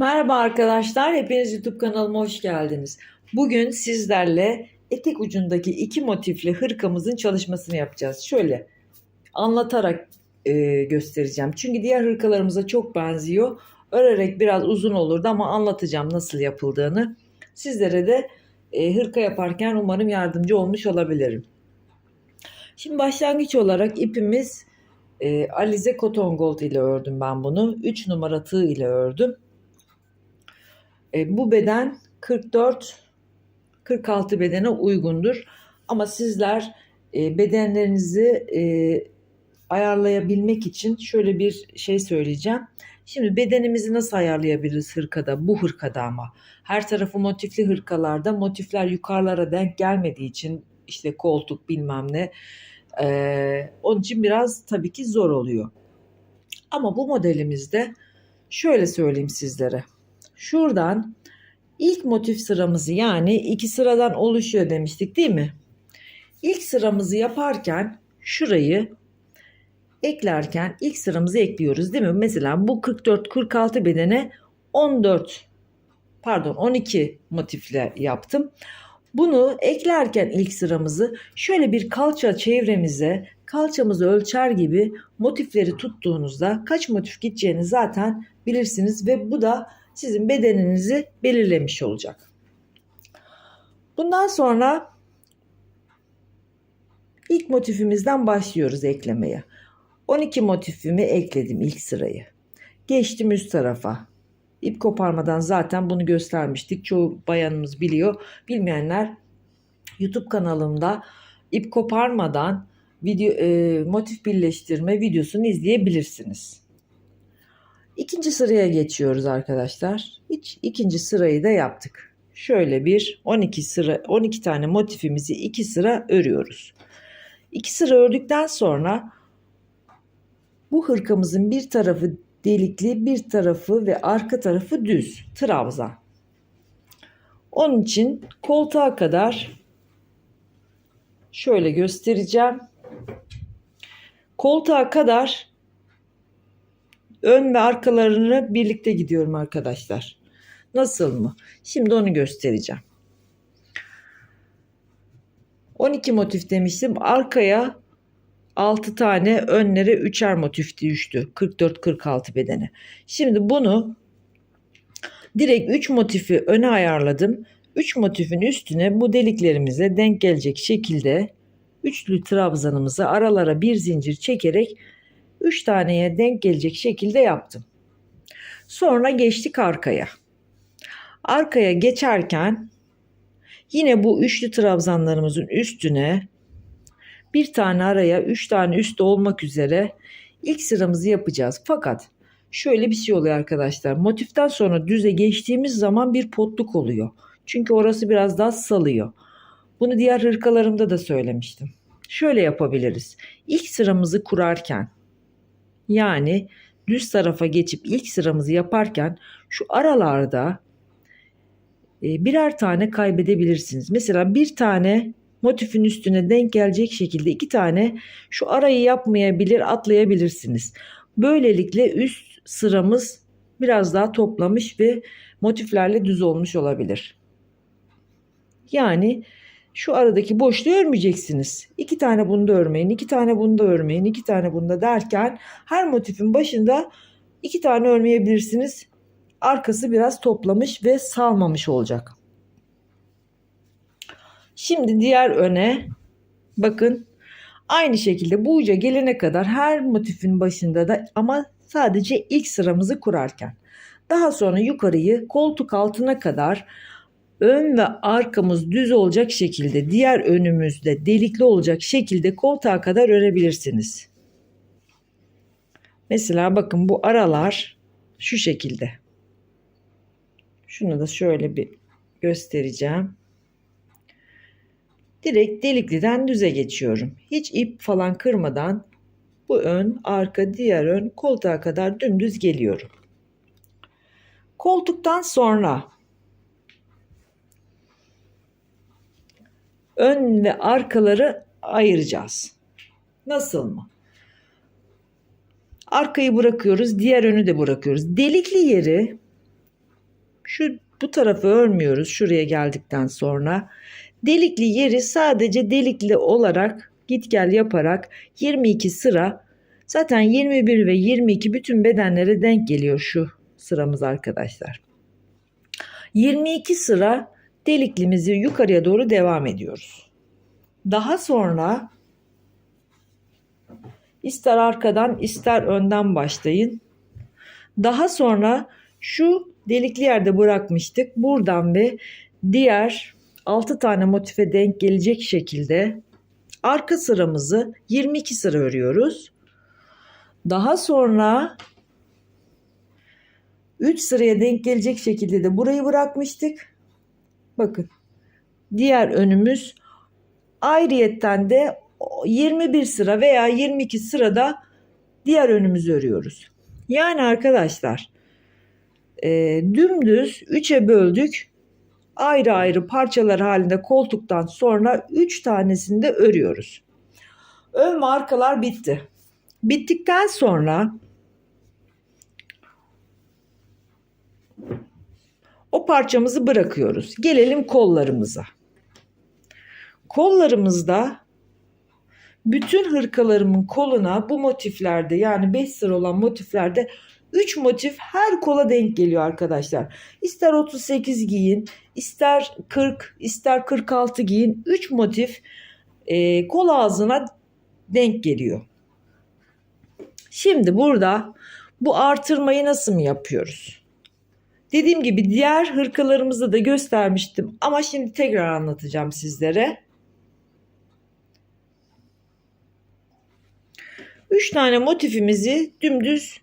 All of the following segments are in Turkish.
Merhaba arkadaşlar, hepiniz YouTube kanalıma hoş geldiniz. Bugün sizlerle etek ucundaki iki motifli hırkamızın çalışmasını yapacağız. Şöyle anlatarak e, göstereceğim. Çünkü diğer hırkalarımıza çok benziyor. Örerek biraz uzun olurdu ama anlatacağım nasıl yapıldığını. Sizlere de e, hırka yaparken umarım yardımcı olmuş olabilirim. Şimdi başlangıç olarak ipimiz e, Alize Cotton Gold ile ördüm ben bunu. 3 numara tığ ile ördüm. E, bu beden 44 46 bedene uygundur. Ama sizler e, bedenlerinizi e, ayarlayabilmek için şöyle bir şey söyleyeceğim. Şimdi bedenimizi nasıl ayarlayabiliriz hırkada? Bu hırkada ama. Her tarafı motifli hırkalarda motifler yukarılara denk gelmediği için işte koltuk bilmem ne. e, onun için biraz tabii ki zor oluyor. Ama bu modelimizde şöyle söyleyeyim sizlere. Şuradan ilk motif sıramızı yani iki sıradan oluşuyor demiştik değil mi? İlk sıramızı yaparken şurayı eklerken ilk sıramızı ekliyoruz değil mi? Mesela bu 44-46 bedene 14 pardon 12 motifle yaptım. Bunu eklerken ilk sıramızı şöyle bir kalça çevremize kalçamızı ölçer gibi motifleri tuttuğunuzda kaç motif gideceğini zaten bilirsiniz ve bu da sizin bedeninizi belirlemiş olacak. Bundan sonra ilk motifimizden başlıyoruz eklemeye. 12 motifimi ekledim ilk sırayı. Geçtim üst tarafa. İp koparmadan zaten bunu göstermiştik. Çoğu bayanımız biliyor. Bilmeyenler YouTube kanalımda ip koparmadan video e, motif birleştirme videosunu izleyebilirsiniz. İkinci sıraya geçiyoruz arkadaşlar. Hiç ikinci sırayı da yaptık. Şöyle bir 12 sıra 12 tane motifimizi iki sıra örüyoruz. İki sıra ördükten sonra bu hırkamızın bir tarafı delikli, bir tarafı ve arka tarafı düz, trabzan. Onun için koltuğa kadar şöyle göstereceğim. Koltuğa kadar ön ve arkalarını birlikte gidiyorum arkadaşlar. Nasıl mı? Şimdi onu göstereceğim. 12 motif demiştim. Arkaya 6 tane önlere 3'er motif düştü. 44-46 bedene. Şimdi bunu direkt 3 motifi öne ayarladım. 3 motifin üstüne bu deliklerimize denk gelecek şekilde üçlü trabzanımızı aralara bir zincir çekerek 3 taneye denk gelecek şekilde yaptım. Sonra geçtik arkaya. Arkaya geçerken yine bu üçlü trabzanlarımızın üstüne bir tane araya üç tane üstte olmak üzere ilk sıramızı yapacağız. Fakat şöyle bir şey oluyor arkadaşlar. Motiften sonra düze geçtiğimiz zaman bir potluk oluyor. Çünkü orası biraz daha salıyor. Bunu diğer hırkalarımda da söylemiştim. Şöyle yapabiliriz. İlk sıramızı kurarken yani düz tarafa geçip ilk sıramızı yaparken şu aralarda e, birer tane kaybedebilirsiniz. Mesela bir tane motifin üstüne denk gelecek şekilde iki tane şu arayı yapmayabilir atlayabilirsiniz. Böylelikle üst sıramız biraz daha toplamış ve motiflerle düz olmuş olabilir. Yani şu aradaki boşluğu örmeyeceksiniz. İki tane bunda örmeyin, iki tane bunda örmeyin, iki tane bunda derken her motifin başında iki tane örmeyebilirsiniz. Arkası biraz toplamış ve salmamış olacak. Şimdi diğer öne bakın aynı şekilde bu uca gelene kadar her motifin başında da ama sadece ilk sıramızı kurarken. Daha sonra yukarıyı koltuk altına kadar ön ve arkamız düz olacak şekilde diğer önümüzde delikli olacak şekilde koltuğa kadar örebilirsiniz. Mesela bakın bu aralar şu şekilde. Şunu da şöyle bir göstereceğim. Direkt delikliden düze geçiyorum. Hiç ip falan kırmadan bu ön, arka, diğer ön koltuğa kadar dümdüz geliyorum. Koltuktan sonra ön ve arkaları ayıracağız. Nasıl mı? Arkayı bırakıyoruz, diğer önü de bırakıyoruz. Delikli yeri Şu bu tarafı örmüyoruz şuraya geldikten sonra. Delikli yeri sadece delikli olarak git gel yaparak 22 sıra zaten 21 ve 22 bütün bedenlere denk geliyor şu sıramız arkadaşlar. 22 sıra deliklimizi yukarıya doğru devam ediyoruz. Daha sonra ister arkadan ister önden başlayın. Daha sonra şu delikli yerde bırakmıştık. Buradan ve diğer 6 tane motife denk gelecek şekilde arka sıramızı 22 sıra örüyoruz. Daha sonra 3 sıraya denk gelecek şekilde de burayı bırakmıştık. Bakın. Diğer önümüz ayrıyetten de 21 sıra veya 22 sırada diğer önümüzü örüyoruz. Yani arkadaşlar e, dümdüz 3'e böldük. Ayrı ayrı parçalar halinde koltuktan sonra 3 tanesini de örüyoruz. Ön ve arkalar bitti. Bittikten sonra o parçamızı bırakıyoruz. Gelelim kollarımıza. Kollarımızda bütün hırkalarımın koluna bu motiflerde yani 5 sıra olan motiflerde 3 motif her kola denk geliyor arkadaşlar. İster 38 giyin, ister 40, ister 46 giyin. 3 motif e, kol ağzına denk geliyor. Şimdi burada bu artırmayı nasıl mı yapıyoruz? Dediğim gibi diğer hırkalarımızda da göstermiştim ama şimdi tekrar anlatacağım sizlere. 3 tane motifimizi dümdüz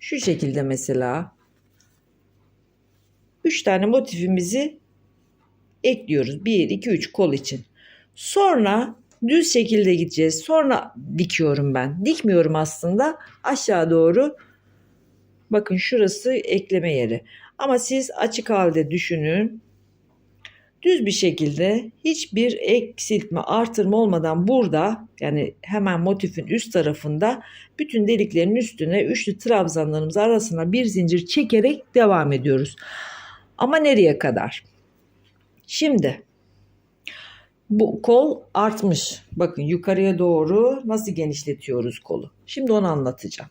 şu şekilde mesela 3 tane motifimizi ekliyoruz. 1 2 3 kol için. Sonra düz şekilde gideceğiz. Sonra dikiyorum ben. Dikmiyorum aslında. Aşağı doğru bakın şurası ekleme yeri. Ama siz açık halde düşünün. Düz bir şekilde hiçbir eksiltme artırma olmadan burada yani hemen motifin üst tarafında bütün deliklerin üstüne üçlü trabzanlarımız arasına bir zincir çekerek devam ediyoruz. Ama nereye kadar? Şimdi bu kol artmış. Bakın yukarıya doğru nasıl genişletiyoruz kolu. Şimdi onu anlatacağım.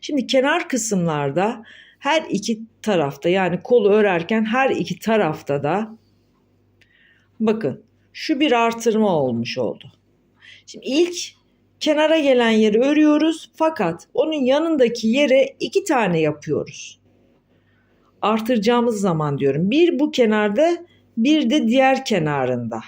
Şimdi kenar kısımlarda her iki tarafta yani kolu örerken her iki tarafta da bakın şu bir artırma olmuş oldu. Şimdi ilk kenara gelen yeri örüyoruz fakat onun yanındaki yere iki tane yapıyoruz. Artıracağımız zaman diyorum. Bir bu kenarda bir de diğer kenarında.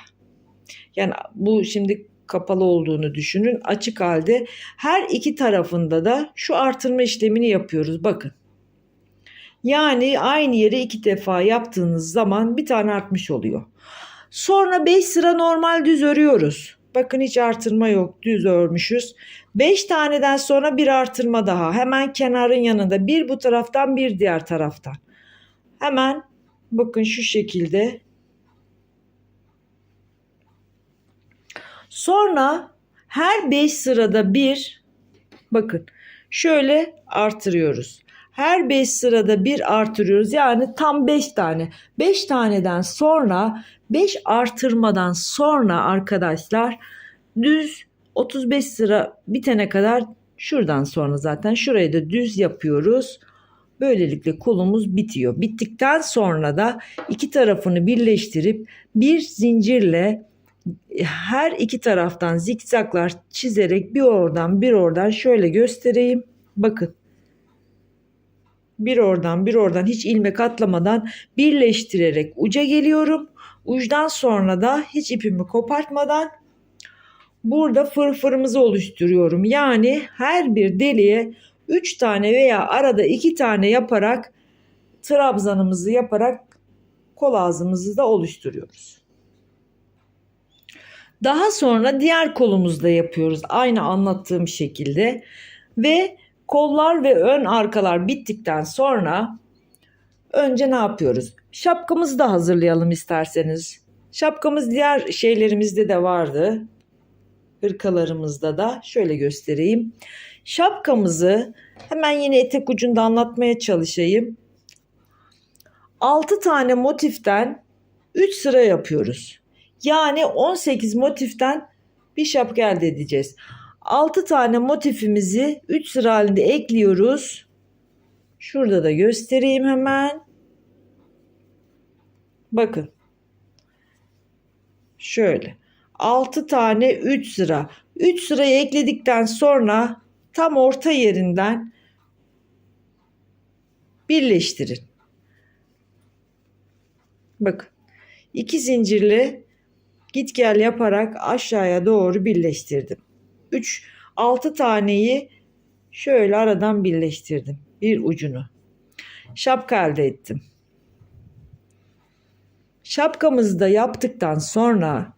Yani bu şimdi kapalı olduğunu düşünün. Açık halde her iki tarafında da şu artırma işlemini yapıyoruz. Bakın. Yani aynı yere iki defa yaptığınız zaman bir tane artmış oluyor. Sonra 5 sıra normal düz örüyoruz. Bakın hiç artırma yok. Düz örmüşüz. 5 taneden sonra bir artırma daha. Hemen kenarın yanında. Bir bu taraftan bir diğer taraftan. Hemen bakın şu şekilde. Sonra her 5 sırada bir bakın şöyle artırıyoruz. Her 5 sırada bir artırıyoruz. Yani tam 5 tane. 5 taneden sonra 5 artırmadan sonra arkadaşlar düz 35 sıra bitene kadar şuradan sonra zaten şurayı da düz yapıyoruz. Böylelikle kolumuz bitiyor. Bittikten sonra da iki tarafını birleştirip bir zincirle her iki taraftan zikzaklar çizerek bir oradan bir oradan şöyle göstereyim. Bakın bir oradan bir oradan hiç ilmek atlamadan birleştirerek uca geliyorum. Uçtan sonra da hiç ipimi kopartmadan burada fırfırımızı oluşturuyorum. Yani her bir deliğe 3 tane veya arada 2 tane yaparak trabzanımızı yaparak kol ağzımızı da oluşturuyoruz. Daha sonra diğer kolumuzda yapıyoruz aynı anlattığım şekilde ve kollar ve ön arkalar bittikten sonra önce ne yapıyoruz? Şapkamızı da hazırlayalım isterseniz. Şapkamız diğer şeylerimizde de vardı. Hırkalarımızda da şöyle göstereyim. Şapkamızı hemen yine etek ucunda anlatmaya çalışayım. 6 tane motiften 3 sıra yapıyoruz. Yani 18 motiften bir şapka elde edeceğiz. 6 tane motifimizi 3 sıra halinde ekliyoruz. Şurada da göstereyim hemen. Bakın. Şöyle. 6 tane 3 sıra. 3 sırayı ekledikten sonra tam orta yerinden birleştirin. Bakın. iki zincirli git gel yaparak aşağıya doğru birleştirdim. 3 6 taneyi şöyle aradan birleştirdim. Bir ucunu. Şapka elde ettim. Şapkamızı da yaptıktan sonra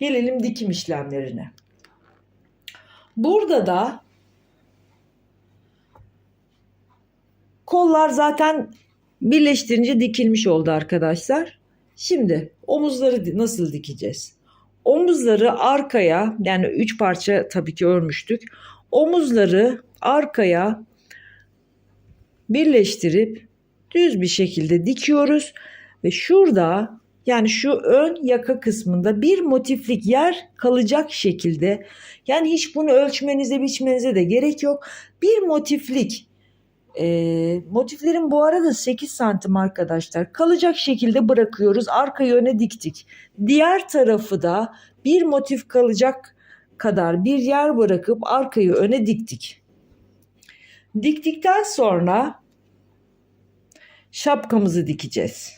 gelelim dikim işlemlerine. Burada da kollar zaten birleştirince dikilmiş oldu arkadaşlar. Şimdi omuzları nasıl dikeceğiz? Omuzları arkaya yani üç parça tabii ki örmüştük. Omuzları arkaya birleştirip düz bir şekilde dikiyoruz ve şurada yani şu ön yaka kısmında bir motiflik yer kalacak şekilde yani hiç bunu ölçmenize biçmenize de gerek yok. Bir motiflik e, motiflerin bu arada 8 santim arkadaşlar kalacak şekilde bırakıyoruz arka yöne diktik. Diğer tarafı da bir motif kalacak kadar bir yer bırakıp arkayı öne diktik. Diktikten sonra şapkamızı dikeceğiz.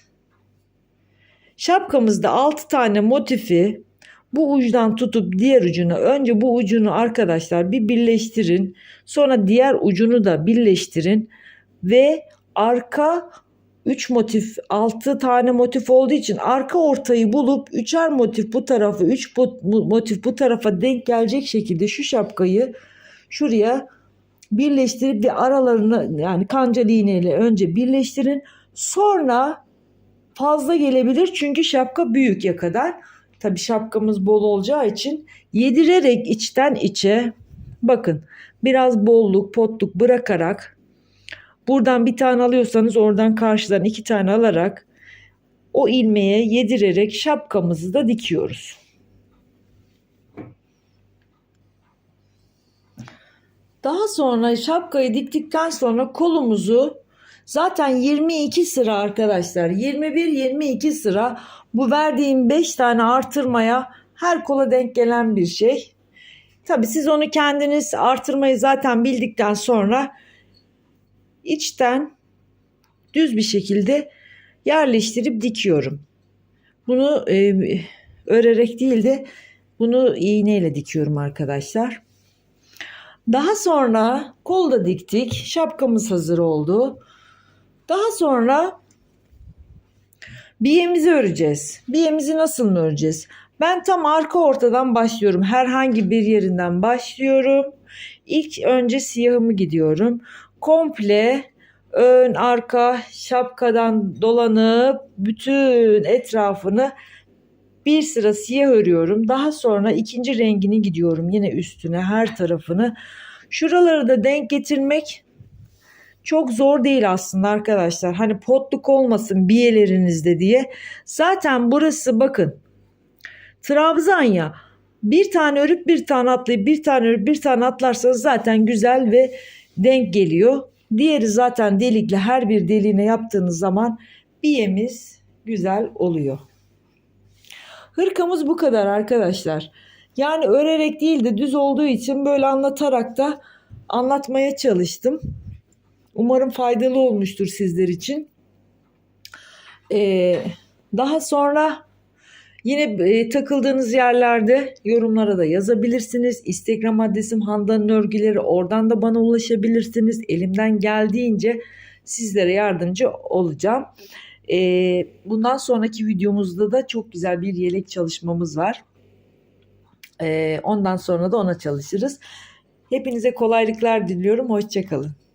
Şapkamızda 6 tane motifi bu uçtan tutup diğer ucuna önce bu ucunu arkadaşlar bir birleştirin. Sonra diğer ucunu da birleştirin ve arka 3 motif 6 tane motif olduğu için arka ortayı bulup üçer motif bu tarafa 3 motif bu tarafa denk gelecek şekilde şu şapkayı şuraya birleştirip bir aralarını yani kancalı iğneyle önce birleştirin. Sonra fazla gelebilir çünkü şapka büyük ya kadar. Tabi şapkamız bol olacağı için yedirerek içten içe bakın biraz bolluk potluk bırakarak buradan bir tane alıyorsanız oradan karşıdan iki tane alarak o ilmeğe yedirerek şapkamızı da dikiyoruz. Daha sonra şapkayı diktikten sonra kolumuzu zaten 22 sıra arkadaşlar 21-22 sıra bu verdiğim 5 tane artırmaya her kola denk gelen bir şey. Tabi siz onu kendiniz artırmayı zaten bildikten sonra içten düz bir şekilde yerleştirip dikiyorum. Bunu e, örerek değil de bunu iğneyle dikiyorum arkadaşlar. Daha sonra kol da diktik. Şapkamız hazır oldu. Daha sonra biyemizi öreceğiz. Biyemizi nasıl mı öreceğiz? Ben tam arka ortadan başlıyorum. Herhangi bir yerinden başlıyorum. İlk önce siyahımı gidiyorum. Komple ön arka şapkadan dolanıp bütün etrafını bir sıra siyah örüyorum. Daha sonra ikinci rengini gidiyorum yine üstüne her tarafını. Şuraları da denk getirmek çok zor değil aslında arkadaşlar. Hani potluk olmasın biyelerinizde diye. Zaten burası bakın trabzan ya. Bir tane örüp bir tane atlayıp bir tane örüp bir tane atlarsanız zaten güzel ve denk geliyor. Diğeri zaten delikli her bir deliğine yaptığınız zaman biyemiz güzel oluyor. Hırkamız bu kadar arkadaşlar. Yani örerek değil de düz olduğu için böyle anlatarak da anlatmaya çalıştım. Umarım faydalı olmuştur sizler için. Ee, daha sonra yine e, takıldığınız yerlerde yorumlara da yazabilirsiniz. Instagram adresim Handan'ın örgüleri oradan da bana ulaşabilirsiniz. Elimden geldiğince sizlere yardımcı olacağım. Ee, bundan sonraki videomuzda da çok güzel bir yelek çalışmamız var. Ee, ondan sonra da ona çalışırız. Hepinize kolaylıklar diliyorum. Hoşçakalın.